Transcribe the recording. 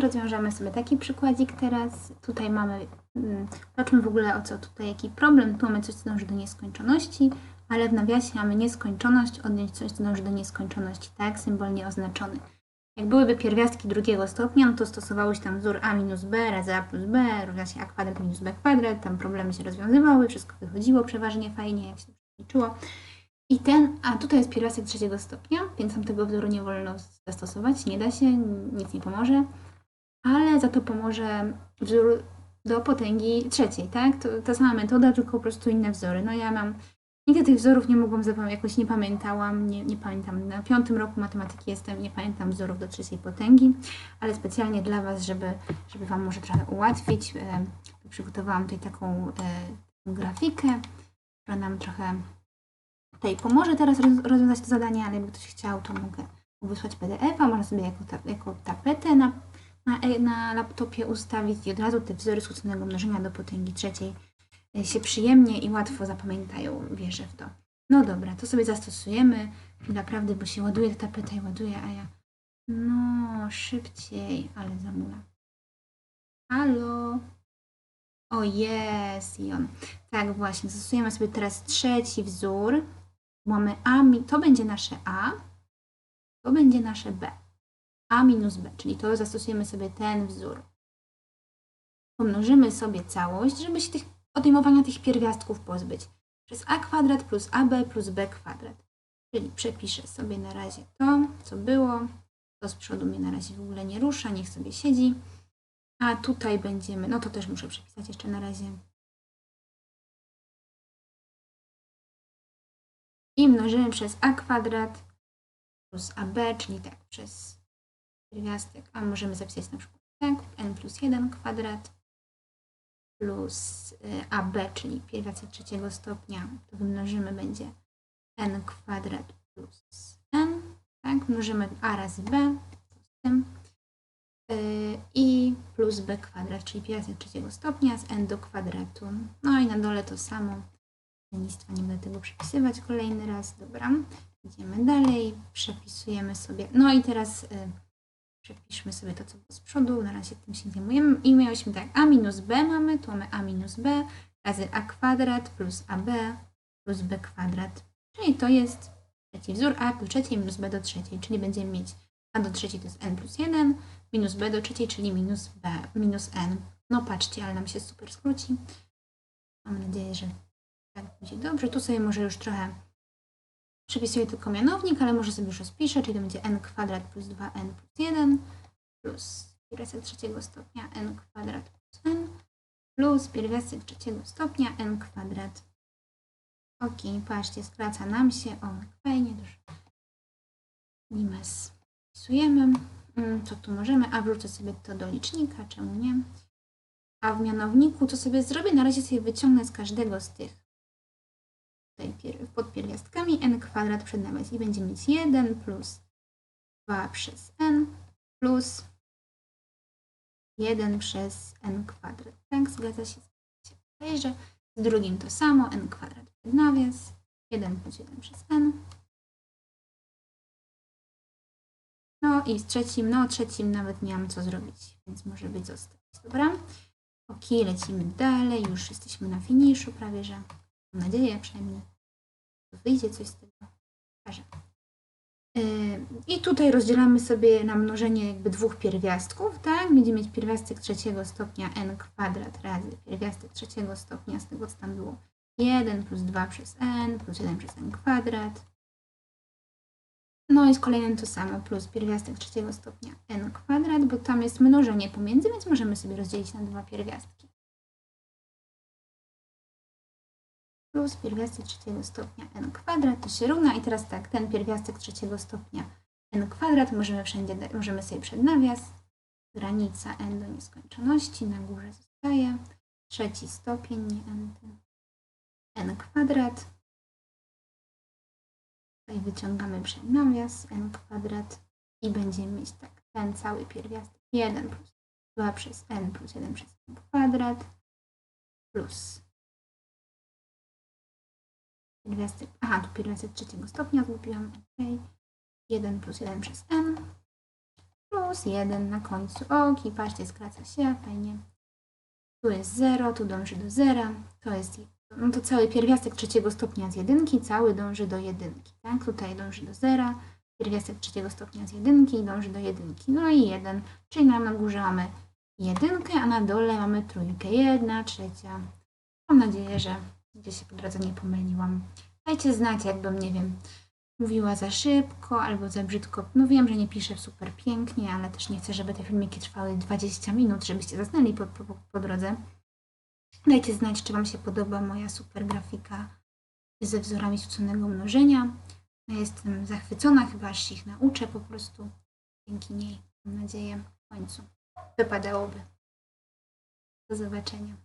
rozwiążemy sobie taki przykładzik teraz. Tutaj mamy, mm, zobaczmy w ogóle o co tutaj, jaki problem. Tu mamy coś, co dąży do nieskończoności, ale w nawiasie mamy nieskończoność, odnieść coś, co dąży do nieskończoności, tak, symbol nieoznaczony. Jak byłyby pierwiastki drugiego stopnia, no to stosowało się tam wzór a minus b razy a plus b równa się a kwadrat minus b kwadrat, tam problemy się rozwiązywały, wszystko wychodziło przeważnie fajnie, jak się liczyło. I ten, a tutaj jest pierwiastek trzeciego stopnia, więc tam tego wzoru nie wolno zastosować, nie da się, nic nie pomoże, ale za to pomoże wzór do potęgi trzeciej, tak? To ta sama metoda, tylko po prostu inne wzory. No ja mam, nigdy tych wzorów nie mogłam zapamiętać, jakoś nie pamiętałam, nie, nie pamiętam, na piątym roku matematyki jestem, nie pamiętam wzorów do trzeciej potęgi, ale specjalnie dla Was, żeby, żeby Wam może trochę ułatwić, e, przygotowałam tutaj taką e, grafikę, która nam trochę tutaj pomoże teraz roz, rozwiązać to zadanie, ale jakby ktoś chciał, to mogę wysłać PDF-a, można sobie jako, ta, jako tapetę na, na, e, na laptopie ustawić i od razu te wzory skróconego mnożenia do potęgi trzeciej e, się przyjemnie i łatwo zapamiętają, wierzę w to. No dobra, to sobie zastosujemy i naprawdę, bo się ładuje ta tapeta i ładuje, a ja no szybciej, ale zamula. Halo? O jest i on. Tak właśnie, zastosujemy sobie teraz trzeci wzór. Mamy A, to będzie nasze A, to będzie nasze B. A minus B, czyli to zastosujemy sobie ten wzór. Pomnożymy sobie całość, żeby się tych, odejmowania tych pierwiastków pozbyć. Przez A kwadrat plus AB plus B kwadrat. Czyli przepiszę sobie na razie to, co było. To z przodu mnie na razie w ogóle nie rusza, niech sobie siedzi. A tutaj będziemy, no to też muszę przepisać jeszcze na razie. I mnożymy przez a kwadrat plus ab, czyli tak, przez pierwiastek, a możemy zapisać na przykład tak, n plus 1 kwadrat plus y, ab, czyli pierwiastek trzeciego stopnia, to wymnożymy będzie n kwadrat plus n, tak, mnożymy a razy b, z tym, y, i plus b kwadrat, czyli pierwiastek trzeciego stopnia z n do kwadratu. No i na dole to samo. Lenistwa nie będę tego przepisywać kolejny raz. Dobra, idziemy dalej, przepisujemy sobie. No i teraz y, przepiszmy sobie to, co było z przodu. Na razie tym się zajmujemy. I miałyśmy tak, a minus b mamy, tu mamy a minus b razy a kwadrat plus ab plus b kwadrat. Czyli to jest trzeci wzór a do trzeciej minus b do trzeciej, czyli będziemy mieć a do trzeciej to jest n plus 1, minus b do trzeciej, czyli minus b, minus n. No patrzcie, ale nam się super skróci. Mam nadzieję, że tak będzie dobrze. Tu sobie może już trochę przypisuję tylko mianownik, ale może sobie już rozpiszę, czyli to będzie n kwadrat plus 2n plus 1 plus pierwiastek trzeciego stopnia n kwadrat plus n plus pierwiastek trzeciego stopnia n kwadrat. Ok, patrzcie, skraca nam się. O, fajnie, dużo. Limes wpisujemy. Mm, Co tu możemy? A wrzucę sobie to do licznika, czemu nie? A w mianowniku to sobie zrobię, na razie sobie wyciągnę z każdego z tych tutaj pod pierwiastkami n kwadrat przed nawias i będziemy mieć 1 plus 2 przez n plus 1 przez n kwadrat. Tak, zgadza się. Z drugim to samo, n kwadrat przed nawias, 1 plus 1 przez n. No i z trzecim, no trzecim nawet nie mam co zrobić, więc może być zostać. Dobra? Ok, lecimy dalej, już jesteśmy na finiszu prawie, że mam nadzieję przynajmniej wyjdzie coś z tego. Pokażę. Yy, I tutaj rozdzielamy sobie na mnożenie jakby dwóch pierwiastków, tak? Będziemy mieć pierwiastek trzeciego stopnia n kwadrat razy pierwiastek trzeciego stopnia z tego, co tam było. 1 plus 2 przez n plus 1 przez n kwadrat. No i z kolejnym to samo, plus pierwiastek trzeciego stopnia n kwadrat, bo tam jest mnożenie pomiędzy, więc możemy sobie rozdzielić na dwa pierwiastki. Plus pierwiastek trzeciego stopnia n kwadrat to się równa i teraz tak, ten pierwiastek trzeciego stopnia n kwadrat możemy wszędzie, możemy sobie przed nawias, granica n do nieskończoności, na górze zostaje, trzeci stopień, nie n, n kwadrat, Tutaj wyciągamy przed nawias n kwadrat i będziemy mieć tak, ten cały pierwiastek 1 plus 2 przez n plus 1 przez n kwadrat plus pierwiastek, aha, tu pierwiastek trzeciego stopnia zgubiłam, ok, 1 plus 1 przez n plus 1 na końcu oki. Patrzcie, skraca się, fajnie. Tu jest 0, tu dąży do 0. To jest, no to cały pierwiastek trzeciego stopnia z jedynki, cały dąży do jedynki, tak? Tutaj dąży do 0. Pierwiastek trzeciego stopnia z jedynki dąży do jedynki. No i 1, czyli nam na górze mamy jedynkę, a na dole mamy trójkę. Jedna trzecia. Mam nadzieję, że gdzieś się po drodze nie pomyliłam. Dajcie znać, jakbym, nie wiem, mówiła za szybko albo za brzydko. No wiem, że nie piszę super pięknie, ale też nie chcę, żeby te filmiki trwały 20 minut, żebyście zasnęli po, po, po drodze. Dajcie znać, czy Wam się podoba moja super grafika ze wzorami sztucznego mnożenia. Ja jestem zachwycona, chyba aż się ich nauczę po prostu. Dzięki niej, mam nadzieję, w końcu wypadałoby. Do zobaczenia.